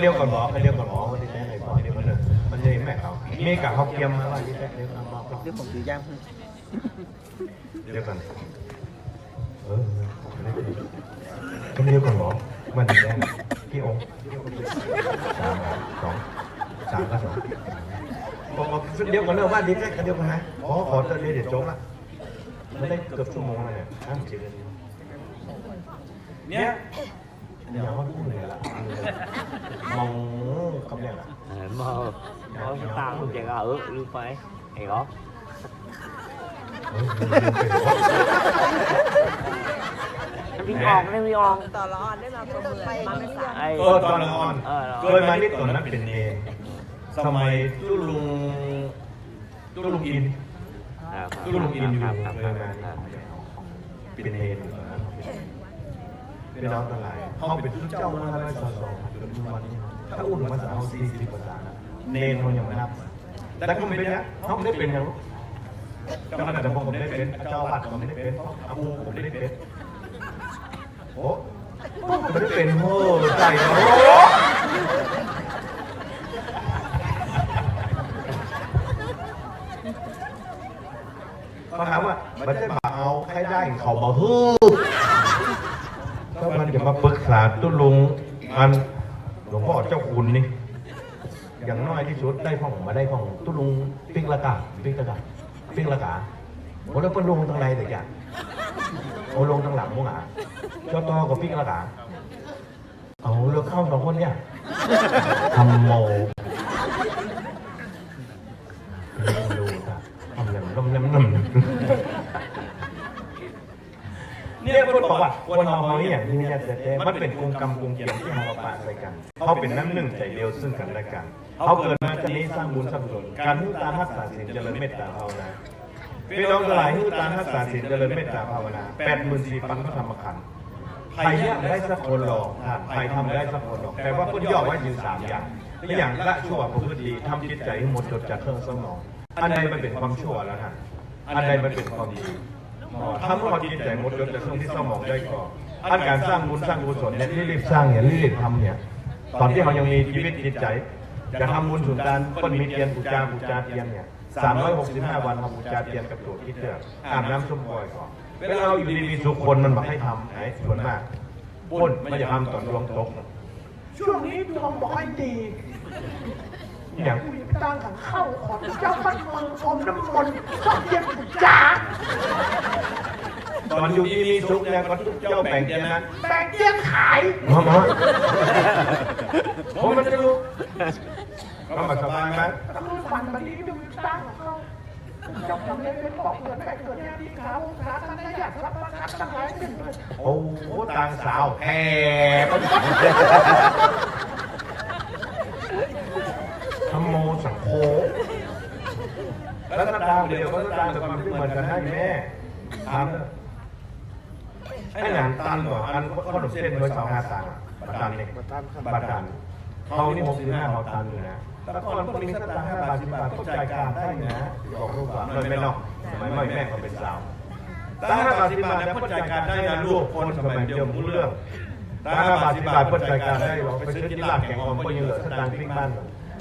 เรียกก่อนหมอเขาเรียกก่อนหมอมันจะได้ไหนก่อนเดี๋ยวมันจะมันจะแม่เขาเมีกับเขาเกียมมาว่าที่แรกเรียกก่อนหมอเดี๋ยวผมถือย่างเรียกก่อนเออเขาเรียกก่อนหมอมันจะได้พี่องค์สามสองสามก็สองบอกเรียกก่อนเรื่องว่าดีแรกเรียกก่อนนะอ๋อขอเดี๋ยวเดี๋ยวจบละไม่ได้เกือบชั่วโมงเลยเนี่ยเนี่ย เดี๋ยวเขาพูดเลยละมองคำเรียกอะ mơ có cái tao không chạy ở luôn phải hay đó พี่อองได้พี่อองต่อละออนได้มาประเมินมาไม่สามไอ้เออตอนละอ่อนเออเคยมาที่ตอนนั้นเป็นเนรสมัยจุลุงจุลุงอินครับจุลุงอินอยู่ครับครับเคยมาเป็นเนรอยู่ ตอนนั้นเป็นน้งตะไลเขาเป็นผู้เจ้ามาได้สอสอจนทุกวันนี้ ถ้าอุ่นมาสาวสี่สิบกว่าสาเนรเขายังไม่นับแต่ก็ไม่เป็นนะเขาไม่ได้เป็นนะเจ้าคณะตำบลผมไม่ได้เป็นเจ้าวัดผมไม่ได้เป็นอาบูผมไม่ได้เป็นโอ้ผมไม่ได้เป็นโอ้ใจโอ้เขาถามว่ามันจะมาเอาใครได้เขาบอกฮู้ถ้ามันจะมาปรึกษา ตุ้ลุงอันหลวงพ่อเจ้าคุณนี่อย่างน้อยที่สุดได้พ่องมาได้พ่องตุ้ลุงปิ้งละกาปิ้งละกาปิ้งละกาโอ้แล้วเพิ่นลงทางในแต่อย่างโอ้ลงทางหลังมั้งอะเจ้าตอกับปิ้งละกาเอาเลือกเข้าสองคนเนี่ยทำโมดูค่ะทำเล็มน้ำเล็มน้ำเนี่ยคน บอกว่าคนเราเขาเนี่ยที่เนี่ยแต่แต่มันเป็นกงกรรมกงเกียมที่เรามาปะใส่กันเขาเป็นน้ำหนึ่งใจเดียวซึ่งกันและกันเขาเกิดมาจะนี้สร้างบุญสร้างกุศลการหื้อตาทักษาศีลเจริญเมตตาภาวนาพี่น้องทั้งหลายหื้อตาทักษาศีลเจริญเมตตาภาวนาแปดหมื่นสี่พันพระธรรมขันธ์ใครทำได้สักคนหรอกใครทำได้สักคนหรอกแต่ว่าพุทธย่อไว้อยู่สามอย่างอย่างละชั่วประพฤติดีทำจิตใจให้หมดจดจากเครื่องสมอง อันใดมันเป็นความชั่วแล้วนะอันใดมันเป็นความดี ทำความจิตใจหมดจดจากเครื่องที่สมองได้ก่อนอันการสร้างบุญสร้างกุศลเนี่ยรีบๆสร้างเนี่ยรีบๆทำเนี่ย ตอนที่เรายังมีชีวิตจิตใจจะทำบุญสุนทานคนมีเทียนปูจาปูจาเทียนเนี่ยสามร้อยหกสิบห้าวันทำปูจาเทียนกับตัวคิดเถอะอาบน้ำส้มปล่อยก่อนเวลาเราอยู่ดีมีสุขคนมันบอกให้ทำไหนส่วนมากปุ้นมันจะทำตอนดวงตกช่วงนี้ดวงบอยดี อย่างตั้งขังเข้าขอเจ้าพัดมังอมน้ำมนต์ชอบเย็นปุจจาตอนอยู่ดีมีสุขเนี่ยก็เจ้าแบ่งเทียนนะแบ่งเตี้ยงขายมามาผมมันจะรู้ก็มาสบายไหมตำรวจฟันบันนี้ดูตั้งเข้าเจ้าทำได้เป็นบอกเกิดไปเกิดเนี่ยที่ขาวขาท่านได้อยากรับประคับตั้งหลายหนึ่งเลยโอ้โหต่างสาวแห่ทำโมสังโฆแล้วถ้าตาม เดียวก็ตามแต่ความที่เหมือนกันได้แม่ทำให้งานตันหรออันขนมเส้นโดยสองห้าตันบัตตันเนี่ยบัตตันเขานี่หกสิบห้าเขาตันอยู่นะแต่ก่อนคนมีสตางค์ห้าบาทสิบบาทก็จ่ายการได้นะบอกลูกว่าเลยไม่นอกสมัยไม่แม่เขาเป็นสาวตั้งห้าบาทสิบบาทเนี่อจ่ายการได้นะลูกคนสมัยเดียวรู้เรื่องตั้งห้าบาทสิบบาทพ่อจ่ายการได้บอกไปซื้อที่ร้านแกงออมก็ยังเหลือสตางค์ปิ้งบ้าน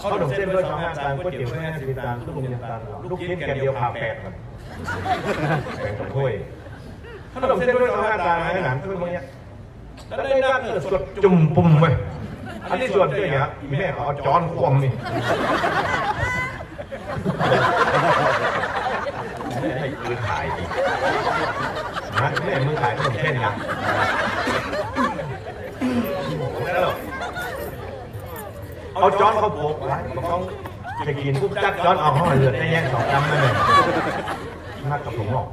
ข้าขนมเส้นด้วยสองห้าตังค์ก๋วยเตี๋ยวด้วยห้าสิบตังค์ลูกลุงยังตังค์ลูกชิ้นแกงเดียวพาแปดครับแบ่งกับถ้วยขนมเส้นด้วยสองห้าตังค์ให้หนังถ้วยพวกเนี้ยแล้วได้น้ำเกิดสดจุ่มปุ่มไปอันนี้ส่วนด้วยเนี่ยอีแม่เขาเอาจอนควงนี่ให้ปืนขายดิฮะแม่มึงขายขนมเส้นยัง เอาจอนเขาโปกไว้บอกเขาจะกินปุ๊บจักจอนเอาห้องเลือได้แยกสองจำนั่นเลยนักกับผมหรอก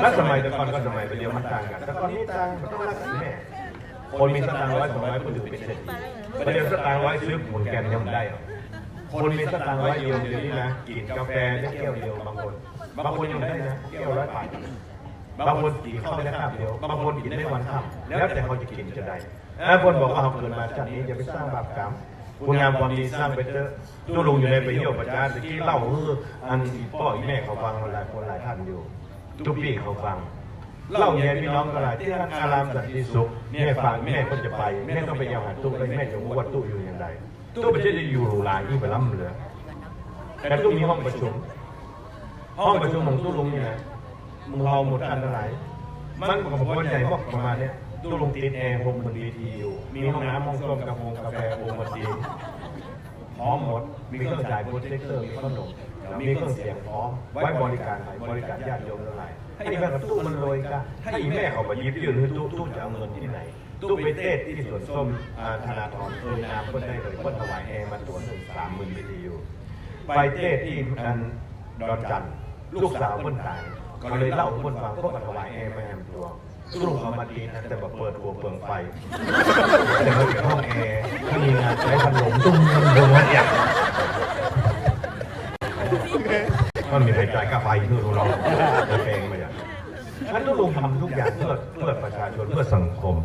แล้วสมัยแต่ก่อนก็สมัยไปเดียวมันต่างกันแต่ก่อนนี้ต่างมันต้องรักษาแม่คนมีสตางค์ร้สองร้อยคนถือเป็นเศรษฐีไปเดียวสตางค์ร้ซื้อหมุนแกนยังไม่ได้หรอกคนมีสตางค์ร้อยเดียวเดี๋ยวนี้นะกินกาแฟได้แก้วเดียวบางคนบางคนยังไม่ได้นะแก้วร้อยบาทบางคนกินข้าวได้ข้าวเดียวบางคนกินได้วันข้าวแล้วแต่เขาจะกินจะได้ บาคนบอกว่าเขาเกิดมาชาตินี้จะไปสร้างบาปกรรมคุณงามความดีสร้างไปเถอะตู้ลุงอยู่ในไปเยี่ยวประจานตะกี้เล่าเอออันอีพ่ออีแม่เขาฟังหลายคนหลายท่านอยู่ ทุกปีเขาฟังเล่าแย่พี่น้องก็หลายที่ท่านอารามสันติสุขแม่ฝากแม่ก็จะไปแม่ต้องไปยังหาตู้เลยแม่จะรู้ว่าตู้อยู่อย่างไรตู้ไม่ใช่จะอยู่หรูหราที่ไปล่ำเหลือแต่ตู้มีห้องประชุมห้องประชุมของตู้ลุงนี่นะมึงเราหมดอันเท่าไร่มันก็บอกว่าใหญ่บอกประมาณเนี้ย ตู้ลุงติดแอร์โฮมบนวีทีอยู่มีห้องน้ำห้องส้วมกาแฟกาแฟโอมาตีพร้อมหมด มีเครื่องจ่ายโปรเจคเตอร์มีขนมมีเครื่องเสียงพร้อม ไว้บริการใครบริการญาติโยมเท่าไหร่ให้แม่กับตู้มันรวยกันให้แม่เขาไปยิบยืนให้ตู้ตู้จะเอาเงินที่ไหน ตู้ไปเทศที่สวนส้มธนาธรเอ่ยนามเพิ่นได้เลยเพิ่นถวายแอร์มาตัวหนึ่งสามหมื่นวิทยุไปเทศที่อันดอนจันทร์ลูกสาวเพิ่นตายก็เลยเล่าให้เพิ่นฟังกมันถวายแอร์มาแอมตัว ลูกเขามาดีนะแต่แบบเปิดหัวเปลืองไฟแต่เขาอยู่ห้องแอร์ถ้ามีงานใช้พัดลมตุ้มตุ้มตุ้มเนี่ยมันมีใครจ่ายค่าไฟคือเราเราเองไม่ได้ฉันต้องลงทำทุกอย่างเพื่อเพื่อประชาชนเพื่อสังคม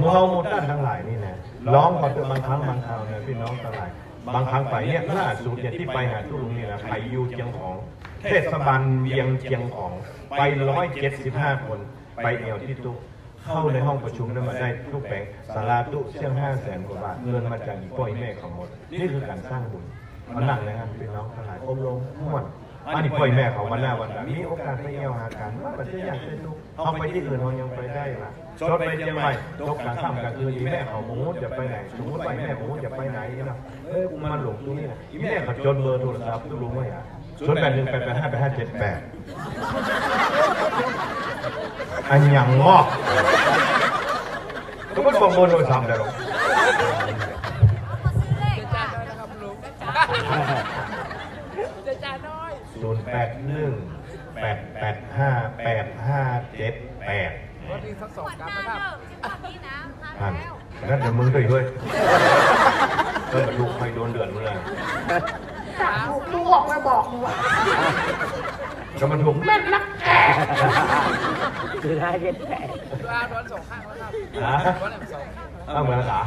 มูเฮาหมดด้านทั้งหลายนี่นะร้องมาเป็นบางครั้งบางคราวนะพี่น้องทั้งหลายบางครั้งไปเนี่ยล่าสุดเนี่ยที่ไปหาทุลุงนี่นะไปอยู่เจียงของ เทศบาลเวียงเจียงของไปร้อยเจ็ดสิบห้าคน ไปเอวที่ตู้เข้าในห้องประชุมนั้นมาได้ทุกแปลงสาราตู้เชี่ยงห้าแสนกว่าบาทเงินมาจากอีป้อยแม่ของหมด นี่คือการสร้างบุญมันหนักนะครับพี่น้องทั้งหลายอบรมม่วนอันนี้ป้อยแม่เขาวันหน้าวันหลังมีโอกาสไปเอวหากันว่าประเทศอยากเป็นลูกเอาไปที่อื่นเรายังไปได้ล่ะชดไปเชียงใหม่ตกกลางค่ำกลางคืนอีแม่เขาหมูจะไปไหนสมมติไปแม่หมูจะไปไหนนะเอ้ยกูมาหลงตรงนี้นะอีแม่เขาจดเบอร์โทรศัพท์กูรู้ไหมอะศูนย์แปดหนึ่งแปดแปดห้าแปดห้าเจ็ดแปด อันยังงอกก็ไม่บอกเบอร์โทรศัพท์เลยหรอกศูนย์แปดหนึ่งแปดแปดห้าแปดห้าเจ็ดแปดท่านงั้นเดี๋ยวมึงด้วยด้วยเออลูกใครโดนเดือนมึงเลยจากลูกลูกออกมาบอกหนูว่า ก็มันถูกแม่นนักแก่คือได้เจ็ดแปดนะเอาเหมือนขา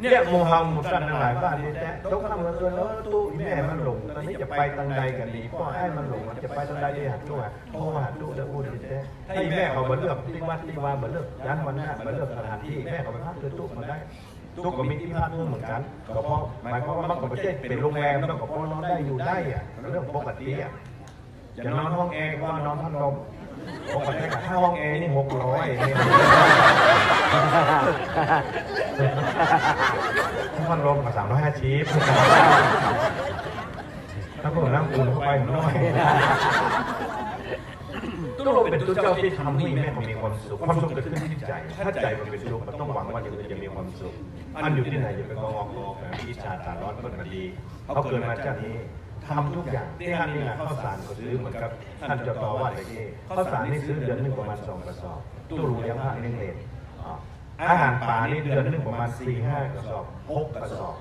เนี่ยโมฮัมหมุดกันทั้งหลายบ้านนี่แต่ตกทำกันเกินแล้วตู้แม่มันหลงตอนนี้จะไปทางใดกันดีพ่อไอ้มันหลงมันจะไปทางใดดีหัดตู้อะพ่อหัดตู้เด้อพูดดีแต่ให้แม่เขามาเลือกที่วัดที่วามาเลือกยันวันหน้ามาเลือกสถานที่แม่เขาไปพักคือตู้มาได้ตู้ก็มีที่พักเหมือนกันก็เพราะหมายความว่ามันก็ไม่ใช่เป็นโรงแรมแล้วก็พอนอนได้อยู่ได้อะเรื่องปกติอะ อย่านอนห้องแอร์ก็ว่านอนพัดลมปกติค่าห้องแอร์นี่หกร้อยเนี่ยพัดลมกับสามร้อยห้าชีพถ้าผมนั่งอุ่นเข้าไปผมน้อยตู้ลมเป็นตู้เจ้าที่ทำให้แม่ผมมีความสุขความสุขเกิดขึ้นที่ใจ ถ้าใจมันเป็นสุขมันต้องหวังว่าอย่างอื่นจะมีความสุขอันอยู่ที่ไหนอย่าไปงอกงอกนะอิจฉาตาร้อนเพื่อนมาดีเขาเกิดมาจากนี้ ทำทุกอย่างที่ท่านนี่แหละข้าวสารก็ซื้อเหมือนกับท่านจะต่อว่าอะไรที่ข้าวสารนี่ซื้อเดือนหนึงประมาณสองกระสอบตู้รูเลี้ยงผ้าเลี้ยงเลนอาอาหารป่านี่เดือนหนึงประมาณสี่ห้ากระสอบหกกระสอบ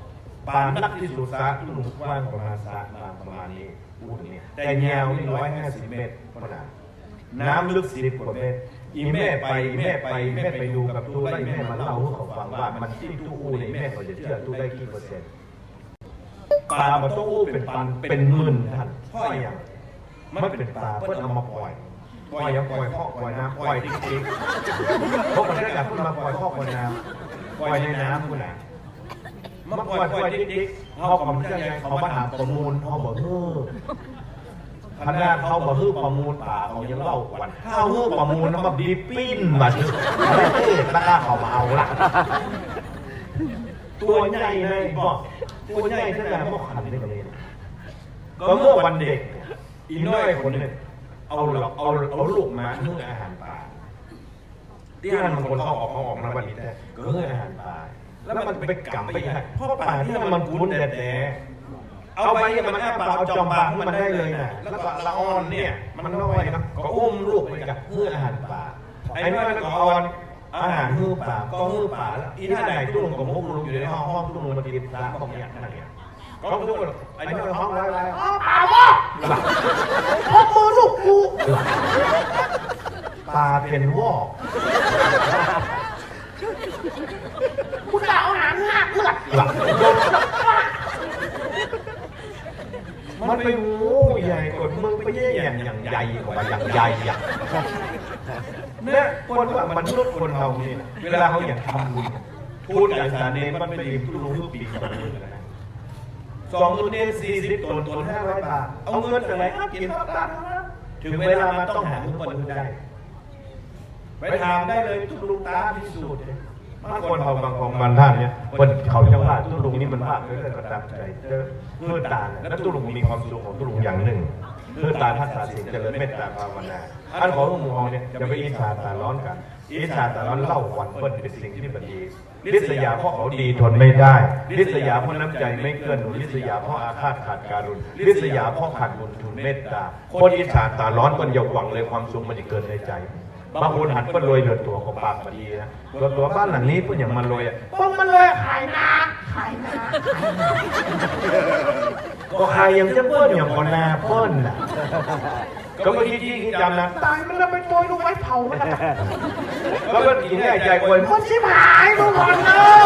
ป่านักที่สุดซะตู้รูกว้างประมาณสามประมาณนี้พูดอย่างนี้แต่ยาวนี่ร้อยห้าสิบเมตรขนาดน้ำลึกสิบกว่าเมตรอีแม่ไปอีแม่ไปอีแม่ไปดูกับตู้ไล่แม่มาเล่าให้เขาฟังว่ามันที่ตู้อู้ในแม่เขาจะเชื่อตู้ได้กี่เปอร์เซ็นต์ ปลามันต้องอู้เป็นปันเป็นหมื่นท่านพราะอย่างมันเป็นปลาเพื่อเอามาปล่อยปล่อยยังปล่อยข้อปล่อยน้ำปล่อยจริงๆเพราะมันได้จากขึ้นมาปล่อยข้อปล่อยน้ำปล่อยในน้ำคุณไหนมาปล่อยปล่อยจริงๆเขาความเชื่อใจเขามาถามข้อมูลเขาบอกเออขนาดเขาบอกฮือประมูลป่าเขายังเล่ากว่าถ้าฮือประมูลแล้วมาบีปิ้นมาถึงแล้วก็เขามาเอาละ ตัวใหญ่เลยบอกตัวใหญ่ขนาดพวกขันได้เลยก็เมื่อวันเด็ก อีน้อยคนหนึ่งเอาลอกเอาเอาลูกมาเพื่ออาหารป่าที่นั่นมันคนเขาออกเขาออกนะวันนี้แต่ก็เพื่ออาหารป่าแล้วมันไปกำไปยังไงเพราะป่าที่มันมันคุ้นแต่แต่เอาไปมันแอบปากเอาจอมปากมันได้เลยนะแล้วก็ละอ่อนเนี่ย มันน้อยนะก็อุ้มลูกไปกับเพื่ออาหารป่าไอ้น้อยก็อ่อน อาหารฮื้อป่าก็ฮื้อป่าแล้วอีท่าใดตุ้งกับมุกลุงอยู่ในห้องห้องตุ้งมากินร้านของเนี่ยนั่นเนี่ยก็ทุกคนไอ้น้อยห้องไรไรอ้าวป่าว่าพกมือลูกกูปลาเป็นวอกกูจะเอาหางหักเลือดหลักมันไปงูใหญ่กว่ามึงไปแย่อย่างอย่างใหญ่กว่าอย่างใหญ่อย่าง เนี่ยคนว่ามนุษย์คนเราเนี่นะเวลาเขาอยากทำบุญทุนอย่างสารเนรมันเป็นริมทุลุทุกปีสองหมื่นนะสองหมื่นเนี่ยสี่สิบตนตนห้าร้อยบาท เอาเงินจากไหนครับกินข้าวตังถึงเวลามันต้องหาเงินคนได้ไปถามได้เลยทุลุงตาพิสูจน์เลยบางคนเขาบางของบางท่านเนี่ยคนเขาจะว่าทุลุงนี่มันว่าด้วยกระตับใจเจอเมื่อตาเนี่ยแล้วทุลุงมีความสุขของทุลุงอย่างหนึ่ง เมื่อตาทัศน์สิงเจริญเมตตาภาวนาอันของหมู่เราเนี่ยจะไปอิจฉาตาร้อนกันอิจฉาตาร้อนเล่าขวัญเปิ้ลเป็นสิ่งที่บดีลิษยาเพราะเขาดีทนไม่ได้ลิษยาเพราะน้ำใจไม่เกินหนุนลิษยาเพราะอาฆาตขาดการุณลิษยาเพราะขาดบุญทุนเมตตาคนอิจฉาตาร้อนคนอย่าหวังเลยความสุขมันจะเกิดในใจบางคนหันเปิ้ลรวยเดือดตัวของปากมาดีนะตัวตัวบ้านหลังนี้เปิ้ลอย่างมันรวยอะพวกมันเลยขายนาขายนา ก็ใครยังจะเปิ้ลอย่างคนนาเปิ้ลน่ะก็ไม่คิดที่คิดจำนะตายมันแล้วไปโปรยลูกไม้เผามันนะก็เป็นกินแน่ใจควยคนชิบหายทุกคนเนอะ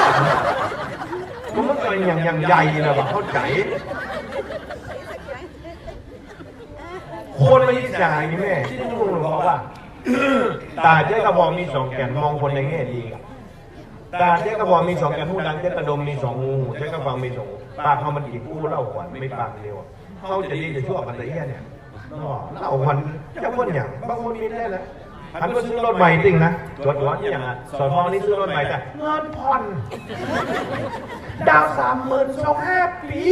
มันมันเป็นอย่างอย่างใหญ่เลยว่ะเข้าใจคนไม่จ่ายนี่แม่ที่ลุงบอกว่าตาเจ๊กระบอกมีสองแก่นมองคนในแง่ดีอะ ตาเจ๊กระบอกมีสองแกนหูดังเจ๊กระดมมีสองหูเจ๊กระฟังมีสองปากเขามันอีกอู้เล่าขวัญไม่ปากเดียวเขาจะดีจะชั่วกันแต่เอี้ยเนี่ยเล่าขวัญจะเพิ่นอย่างบางคนมีได้แล้วอันก็ซื้อรถใหม่จริงนะตัวตัวที่อย่างสอนทอนี่ซื้อรถใหม่แต่เงินผ่อนดาวสามหมื่นสองห้าปี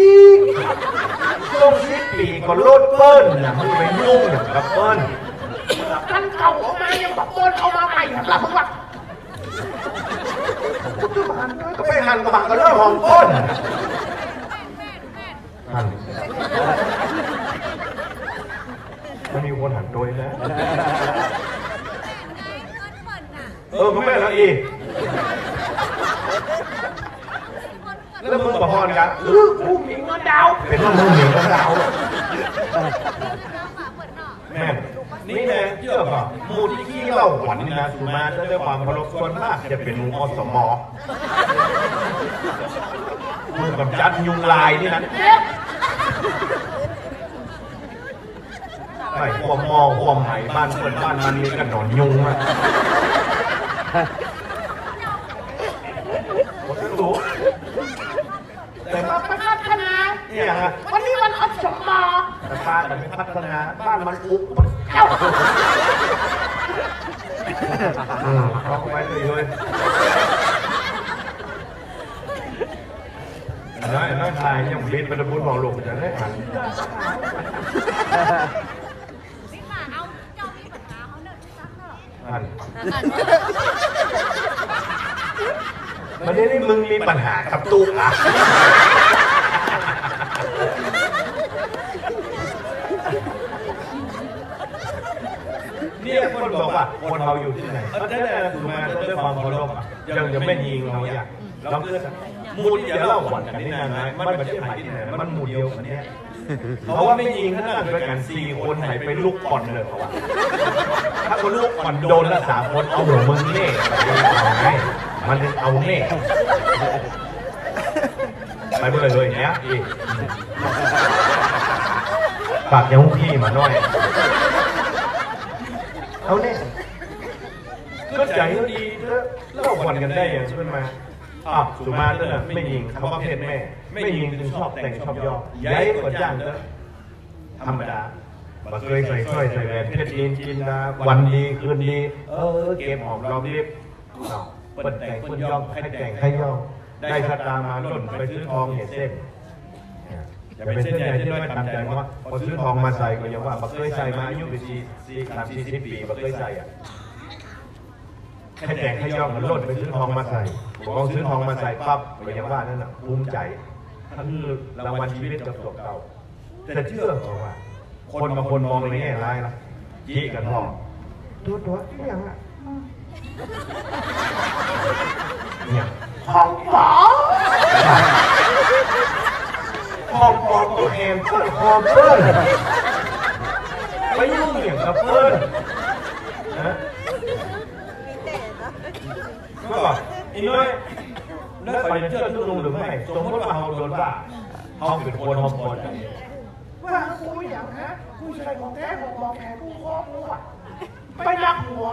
ช่วงสิบปีก็รถเปิ้ลนะมึงไปยุ่งกับเปิ้ลคันเก่าออกมายังบอกโอนเอามาใหม่หลับมึงวะ ไปหันกระบะก็เรื่องของเปิ้ลหันมันมีคนหันโดยนะเออก็แม่ละอีแล้วมึงบอกพรกันเออกูมีเงินดาวเป็นว่ามึงเหนียวกับเราแม่ นี่แม่เชื่อป่ะมูที่ขี้เหล่าขวัญนี่นะสุมาจะด้วยความเคารพส่วนมากจะเป็นมูอสมอมูกับจัดยุงลายนี่นะไอ้ความมอความไหบ้านเปิดบ้านมันมีกระหนอนยุงอะผมจะรู้แต่มาว่าพัฒนาเนี่ยฮะวันนี้วันอัสมอแต่บ้า นมันไม่พัฒนาบ้านมันอุบเอ้าเอาไปเลยเลยได้ได้ทายยังบินไปตะบุญบอกลูกจะได้หันหันวันนี้นี่มึงมีปัญหากับตู้อะเนี่ยคนบอกว่าคนเราอยู่ที่ไหน เออนั่นแหละถูกมาด้วยความเคารพอะยังจะไม่ยิงเราอยากเราคือมูที่จะเล่าหวันกันนี่นานไหมมันประเทศไทยที่ไหนมันหมู่เดียวกันเนี่ยเพราะว่าไม่ยิงขนาดด้วยกันสี่คนหายไปลูกก่อนเลยเขาว่าถ้าคนลูกก่อนโดนละสามคนเอาหัวมึงเน่เอาไงมันเอาเน่ไปเมื่อเลยเนี้ยอีกปากยังพี่มาหน่อย เอาเนี่ ยก็ใจก็ดีเล่าวันกันได้อย่างขึ้นมาอะสุมาเตอร์ไม่ยิงเขาว่าเพศแม่ ไม่ยิงจึงชอบแต่งชอบยอย้ายกว่าจ้างเตอธรรมดาบ่เคยใส่สร้อยใส่แหวนเพชรยินจินดาวันดีคืนดีเออเก็บหอมรอมริบอ้าวเปิดแต่งเปิดย่องให้แต่งให้ย่องได้ชะตามาล่นไปซื้อทองเห็นเส้นอย่าไปเส้นใหญ่เส้นน้อยตามใจเพราะว่าพอซื้อทองมาใส่ก็ยังว่าบักเคยใส่มาอายุไปสี่สี่สามสี่สิบปีบักเคยใส่อะ ให้แต่งให้ย่องมันลดไปซื้อทองมาใส่พอซื้อทองมาใส่ปั๊บก็ยังว่านั่นน่ะภูมิใจทั้งรางวัลชีวิตกับตัวเก่าแต่เชื่อเขาว่า คนบางคนมองในแง่ร้ายนะจีกันทองตัวตัวไม่ยังอะเนี่ยของหมอหอมปอมตัวเองเพื่อนหอมเพื่อนไม่ยุ่งอย่างกับเพื่อนนะก็บ อกอีน้อยแล้วไปเชื่อทุกลุงหรือไม่สมมติว่าเราโดนว่าเขาเป็นคนหอมปอใจว่ากูอย่างนะกูใช่ของแท้ของบอกแขกกูครอบกูอะไปดักหัว